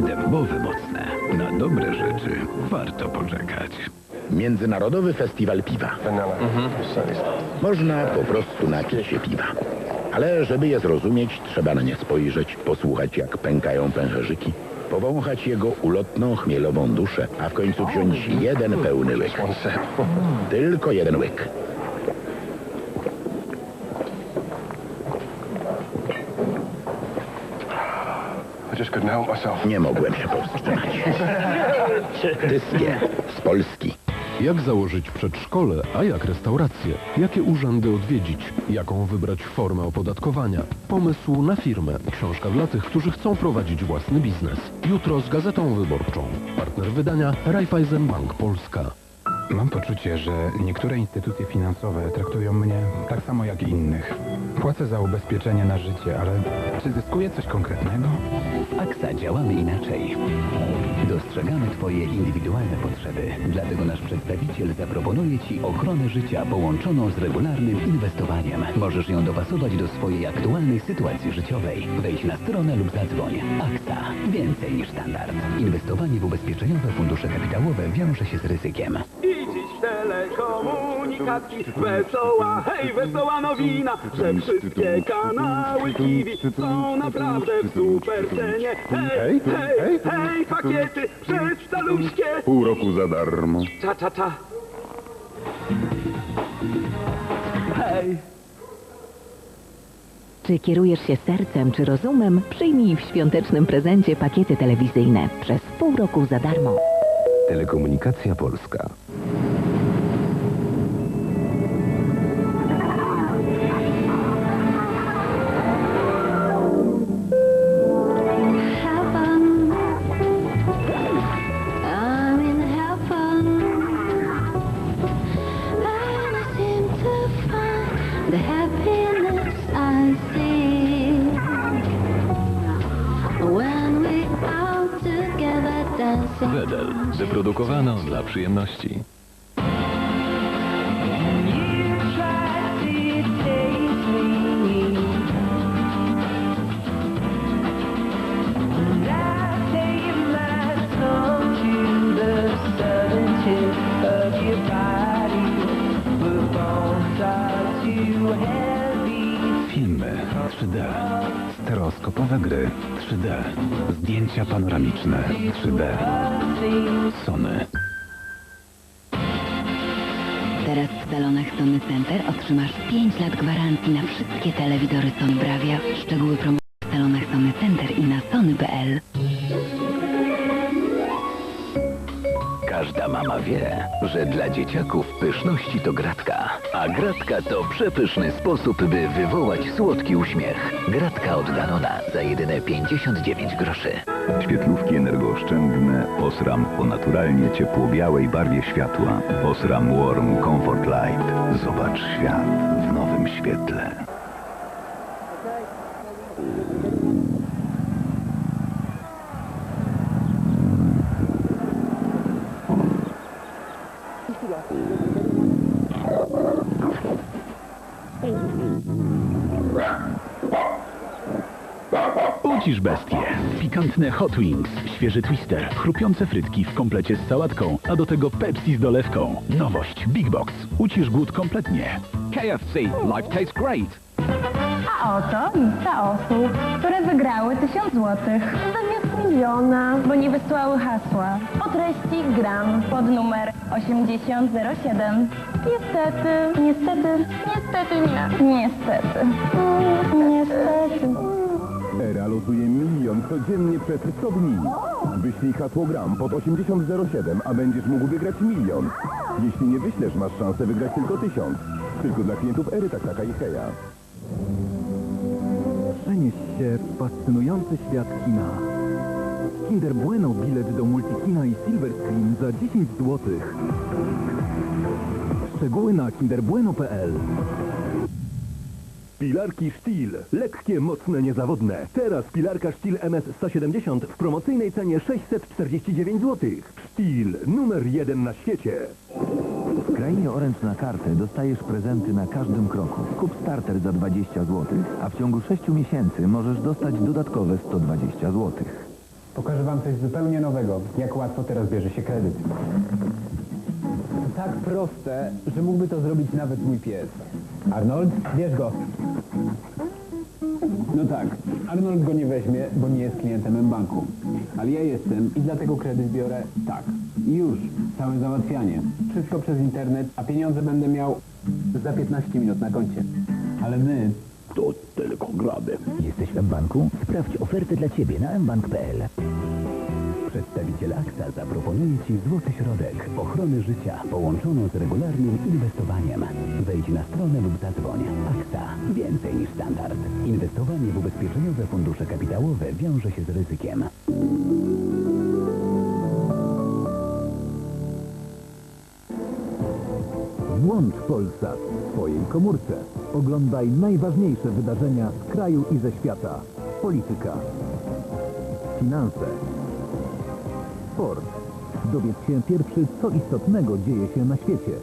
Dębowe mocne. Na dobre rzeczy warto poczekać. Międzynarodowy Festiwal Piwa. Można po prostu napić się piwa. Ale żeby je zrozumieć, trzeba na nie spojrzeć, posłuchać jak pękają pęcherzyki, powąchać jego ulotną chmielową duszę, a w końcu wziąć jeden pełny łyk. Tylko jeden łyk. Nie mogłem się powstrzymać. Tyskie z Polski. Jak założyć przedszkole, a jak restaurację? Jakie urzędy odwiedzić? Jaką wybrać formę opodatkowania? Pomysł na firmę. Książka dla tych, którzy chcą prowadzić własny biznes. Jutro z Gazetą Wyborczą. Partner wydania Raiffeisen Bank Polska. Mam poczucie, że niektóre instytucje finansowe traktują mnie tak samo jak innych. Płacę za ubezpieczenie na życie, ale czy zyskuję coś konkretnego? W AXA działamy inaczej. Dostrzegamy Twoje indywidualne potrzeby. Dlatego nasz przedstawiciel zaproponuje Ci ochronę życia połączoną z regularnym inwestowaniem. Możesz ją dopasować do swojej aktualnej sytuacji życiowej. Wejdź na stronę lub zadzwoń. AXA. Więcej niż standard. Inwestowanie w ubezpieczeniowe fundusze kapitałowe wiąże się z ryzykiem. I dziś telekomunikacji Wesoła, hej, wesoła nowina Że wszystkie kanały Kiwi Są naprawdę w super cenie Hej, hej, hej, pakiety Przez caluśkie Pół roku za darmo. Cza, cza, cza Hej Czy kierujesz się sercem czy rozumem? Przyjmij w świątecznym prezencie pakiety telewizyjne przez pół roku za darmo. Telekomunikacja Polska. Wedel. Wyprodukowano dla przyjemności. Filmy 3D, stereoskopowe gry 3D, zdjęcia panoramiczne 3D, Sony. Teraz w salonach Sony Center otrzymasz 5 lat gwarancji na wszystkie telewizory Sony Bravia. Szczegóły promocji w salonach Sony Center i na sony.pl. Każda mama wie, że dla dzieciaków pyszności to gratka, a gratka to przepyszny sposób, by wywołać słodki uśmiech. Gratka od Danona za jedyne 59 groszy. Świetlówki energooszczędne Osram o naturalnie ciepło-białej barwie światła. Osram Warm Comfort Light. Zobacz świat w nowym świetle. Ucisz bestie. Pikantne Hot Wings, świeży twister, chrupiące frytki w komplecie z sałatką, a do tego Pepsi z dolewką. Nowość Big Box. Ucisz głód kompletnie. KFC. Life tastes great. A oto lista osób, które wygrały 1000 złotych zamiast miliona, bo nie wysłały hasła o treści gram pod numer 8007. Niestety, niestety, niestety nie. Niestety. Mm, Niestety. Era losuje milion codziennie przez 100 dni. Wyślij hasło gram pod 8007, a będziesz mógł wygrać milion. Jeśli nie wyślesz, masz szansę wygrać tylko tysiąc. Tylko dla klientów Ery tak, taka i heja. Przenieś się w fascynujący świat kina. Kinder Bueno bilet do Multikina i Silver Screen za 10 zł. Szczegóły na kinderbueno.pl Pilarki Stihl. Lekkie, mocne, niezawodne. Teraz pilarka Stihl MS 170 w promocyjnej cenie 649 zł. Stihl, numer jeden na świecie. W krainie Orange na kartę dostajesz prezenty na każdym kroku. Kup starter za 20 zł, a w ciągu 6 miesięcy możesz dostać dodatkowe 120 zł. Pokażę wam coś zupełnie nowego. Jak łatwo teraz bierze się kredyt. Tak proste, że mógłby to zrobić nawet mój pies. Arnold, bierz go. No tak, Arnold go nie weźmie, bo nie jest klientem M-Banku. Ale ja jestem i dlatego kredyt biorę tak. I już, całe załatwianie. Wszystko przez internet, a pieniądze będę miał za 15 minut na koncie. Ale my To telekongramy. Jesteś w mBanku? Sprawdź ofertę dla Ciebie na mbank.pl. Przedstawiciel AXA zaproponuje Ci złoty środek ochrony życia połączoną z regularnym inwestowaniem. Wejdź na stronę lub zadzwoń. AXA. Więcej niż standard. Inwestowanie w ubezpieczeniowe fundusze kapitałowe wiąże się z ryzykiem. Włącz Polsat w swojej komórce. Oglądaj najważniejsze wydarzenia z kraju i ze świata. Polityka, finanse, sport. Dowiedz się pierwszy, co istotnego dzieje się na świecie.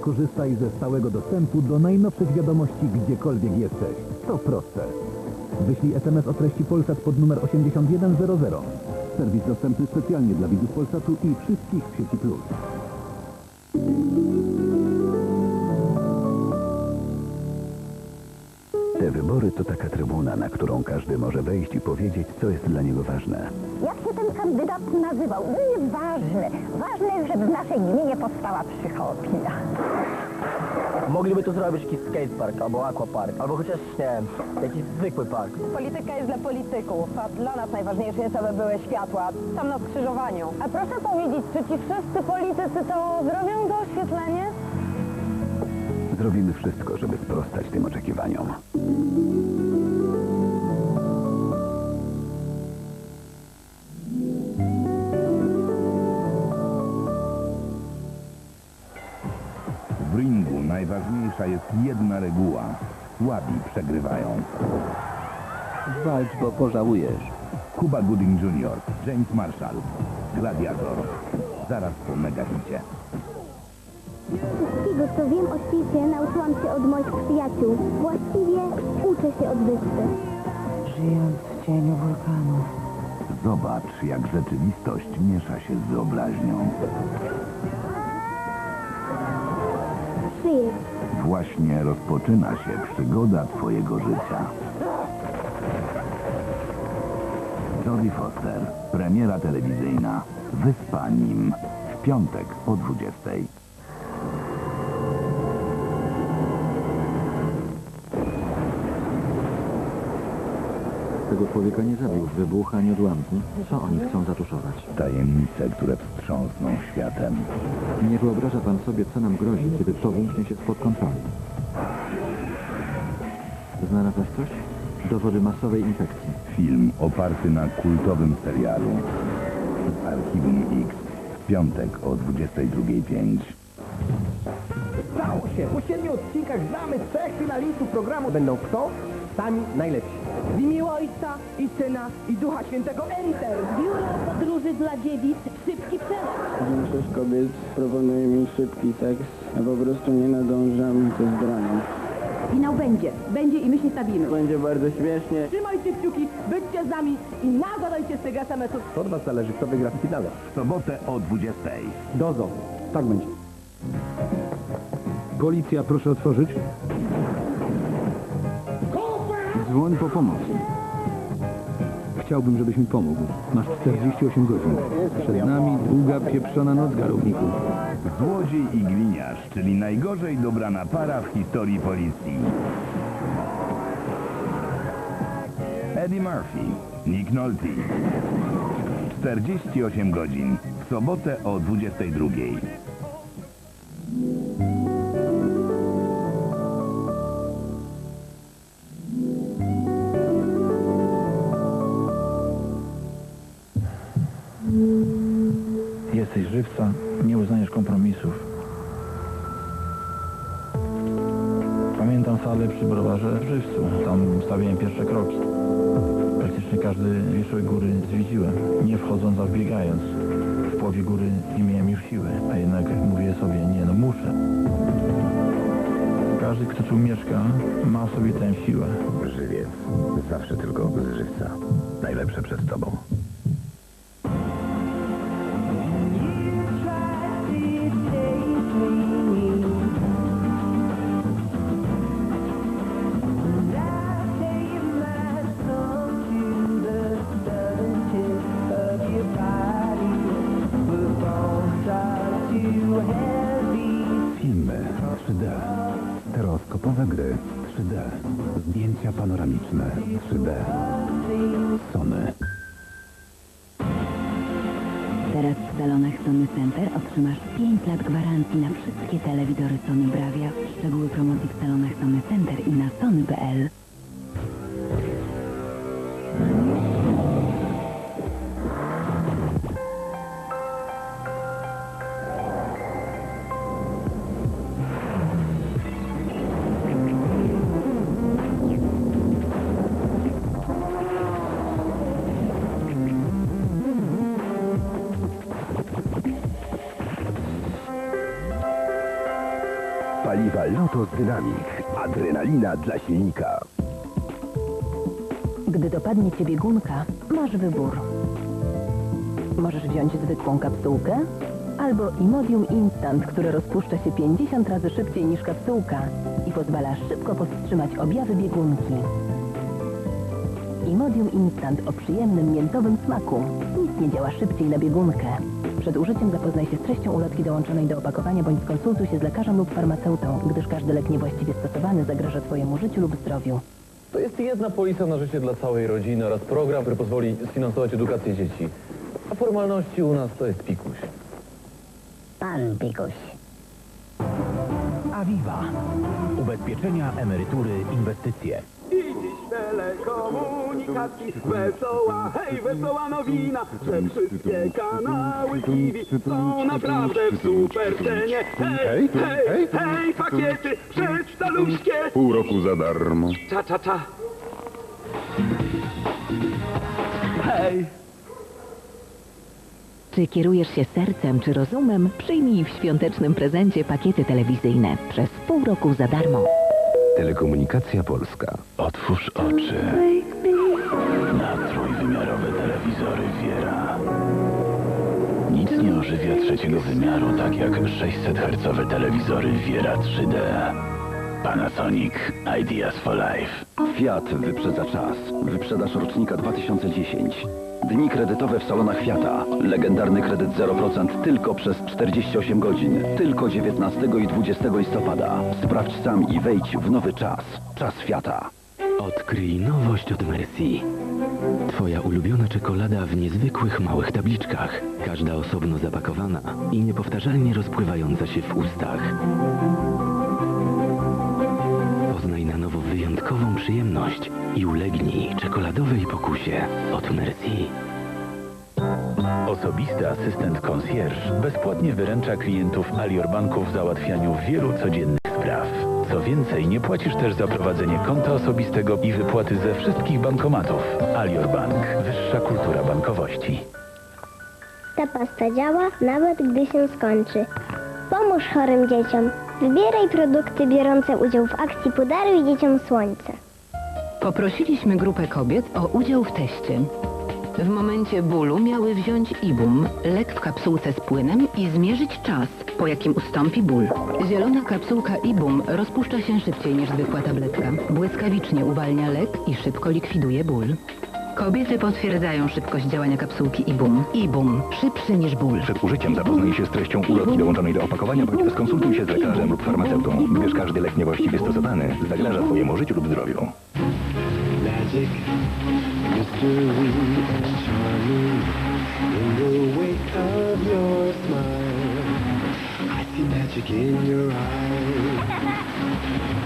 Korzystaj ze stałego dostępu do najnowszych wiadomości gdziekolwiek jesteś. To proste. Wyślij SMS o treści Polsat pod numer 8100. Serwis dostępny specjalnie dla widzów Polsatu i wszystkich w sieci Plus. Te wybory to taka trybuna, na którą każdy może wejść i powiedzieć, co jest dla niego ważne. Jak się ten kandydat nazywał? No nieważne. Ważne, żeby w naszej gminie powstała przychodnia. Mogliby tu zrobić jakiś skatepark albo aquapark, albo chociaż, nie wiem, jakiś zwykły park. Polityka jest dla polityków, a dla nas najważniejsze jest, aby były światła tam na skrzyżowaniu. A proszę powiedzieć, czy ci wszyscy politycy to zrobią to oświetlenie? Zrobimy wszystko, żeby sprostać tym oczekiwaniom. W ringu najważniejsza jest jedna reguła. Słabi przegrywają. Walcz, bo pożałujesz. Cuba Gooding Jr., James Marshall, Gladiator. Zaraz po megahicie. Wszystkiego, co wiem o świecie, nauczyłam się od moich przyjaciół. Właściwie uczę się od wyspy. Żyjąc w cieniu wulkanu. Zobacz, jak rzeczywistość miesza się z wyobraźnią. Przyjedź. Właśnie rozpoczyna się przygoda twojego życia. Jodie Foster, premiera telewizyjna. Wyspa Nim. W piątek o 20. Tego człowieka nie zabił wybuch ani odłamki. Co oni chcą zatuszować? Tajemnice, które wstrząsną światem. Nie wyobraża pan sobie, co nam grozi, kiedy to wymknie się spod kontroli. Znalazłeś coś? Dowody masowej infekcji. Film oparty na kultowym serialu z Archiwum X. W piątek o 22.05. Stało się! Po siedmiu odcinkach znamy trzech finalistów programu. Będą kto? Sami najlepsi. W imię Ojca i Syna i Ducha Świętego Enter! Biuro podróży dla dziewic. Szybki przelot. Większość kobiet proponuje mi szybki seks, a po prostu nie nadążam ze zbraniem. Finał będzie. Będzie i my się stawimy. Będzie bardzo śmiesznie. Trzymajcie kciuki, byćcie z nami i nagadajcie z tego SMS-u. To od was zależy, kto wygra w finale. W sobotę o 20.00. Dozo. Tak będzie. Policja, proszę otworzyć. Dzwoń po pomoc. Chciałbym, żebyś mi pomógł. Masz 48 godzin. Przed nami długa, pieprzona noc, garowniku. Złodziej i gliniarz, czyli najgorzej dobrana para w historii policji. Eddie Murphy, Nick Nolte. 48 godzin. W sobotę o 22.00. każdy wierzchołek góry zwiedziłem, nie wchodząc, a wbiegając. W połowie góry nie miałem już siły, a jednak mówię sobie, nie no muszę. Każdy, kto tu mieszka, ma sobie tę siłę. Żywiec. Zawsze tylko z żywca. Najlepsze przed tobą. 3D, zdjęcia panoramiczne 3D, Sony. Teraz w salonach Sony Center otrzymasz 5 lat gwarancji na wszystkie telewizory Sony Bravia. Szczegóły promocji w salonach Sony Center i na sony.pl. Lotos Dynamic. Adrenalina dla silnika. Gdy dopadnie cię biegunka, masz wybór. Możesz wziąć zwykłą kapsułkę albo Imodium Instant, które rozpuszcza się 50 razy szybciej niż kapsułka i pozwala szybko powstrzymać objawy biegunki. Imodium Instant o przyjemnym miętowym smaku. Nic nie działa szybciej na biegunkę. Przed użyciem zapoznaj się z treścią ulotki dołączonej do opakowania bądź skonsultuj się z lekarzem lub farmaceutą, gdyż każdy lek niewłaściwie stosowany zagraża Twojemu życiu lub zdrowiu. To jest jedna polisa na życie dla całej rodziny oraz program, który pozwoli sfinansować edukację dzieci. A formalności u nas to jest pikuś. Pan Pikuś. Aviva. Ubezpieczenia, emerytury, inwestycje. Telekomunikacji wesoła, hej, wesoła nowina, że wszystkie kanały TV są naprawdę w super cenie. Hej, hej, hej, pakiety przedstaluńskie. Pół roku za darmo. Cza, cza, cza. Hej. Czy kierujesz się sercem czy rozumem? Przyjmij w świątecznym prezencie pakiety telewizyjne przez pół roku za darmo. Telekomunikacja Polska. Otwórz oczy na trójwymiarowe telewizory Viera. Nic nie ożywia trzeciego wymiaru, tak jak 600-hercowe telewizory Viera 3D. Panasonic Ideas for Life. Fiat wyprzedza czas. Wyprzedaż rocznika 2010. Dni kredytowe w salonach Fiata. Legendarny kredyt 0% tylko przez 48 godzin. Tylko 19 i 20 listopada. Sprawdź sam i wejdź w nowy czas. Czas Fiata. Odkryj nowość od Merci. Twoja ulubiona czekolada w niezwykłych małych tabliczkach. Każda osobno zapakowana i niepowtarzalnie rozpływająca się w ustach. Przyjemność i ulegnij czekoladowej pokusie od Merci. Osobisty asystent concierge bezpłatnie wyręcza klientów Alior Banku w załatwianiu wielu codziennych spraw. Co więcej, nie płacisz też za prowadzenie konta osobistego i wypłaty ze wszystkich bankomatów. Alior Bank. Wyższa kultura bankowości. Ta pasta działa, nawet gdy się skończy. Pomóż chorym dzieciom. Wybieraj produkty biorące udział w akcji Podaruj dzieciom słońce. Poprosiliśmy grupę kobiet o udział w teście. W momencie bólu miały wziąć Ibum, lek w kapsułce z płynem i zmierzyć czas, po jakim ustąpi ból. Zielona kapsułka Ibum rozpuszcza się szybciej niż zwykła tabletka. Błyskawicznie uwalnia lek i szybko likwiduje ból. Kobiety potwierdzają szybkość działania kapsułki Ibum. Ibum. Szybszy niż ból. Przed użyciem zapoznaj się z treścią ulotki dołączonej do opakowania, bądź skonsultuj się z lekarzem lub farmaceutą, gdyż każdy lek niewłaściwie stosowany zagraża Twojemu życiu lub zdrowiu. Magic, mystery, and charming in the wake of your smile. I see magic in your eyes.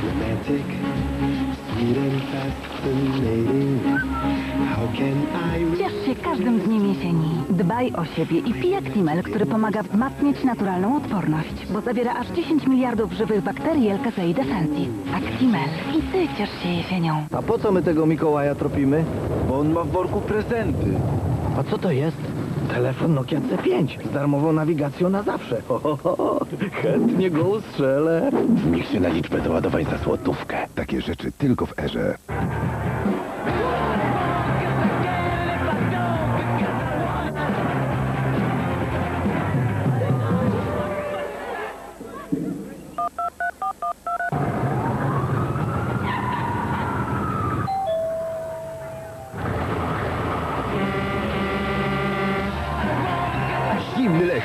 Romantic, sweet and fascinating. Ciesz się każdym dniem jesieni. Dbaj o siebie i pij Actimel, który pomaga wzmacniać naturalną odporność, bo zawiera aż 10 miliardów żywych bakterii LKC i Defensis. Actimel. I ty ciesz się jesienią. A po co my tego Mikołaja tropimy? Bo on ma w worku prezenty. A co to jest? Telefon Nokia C5 z darmową nawigacją na zawsze. Ho, ho, ho. Chętnie go ustrzelę. Niech się na liczbę doładować za złotówkę. Takie rzeczy tylko w erze.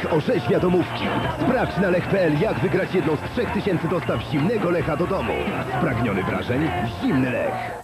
Lech orzeźwia domówki. Sprawdź na lech.pl jak wygrać jedną z 3000 dostaw zimnego Lecha do domu. Spragniony wrażeń? Zimny Lech.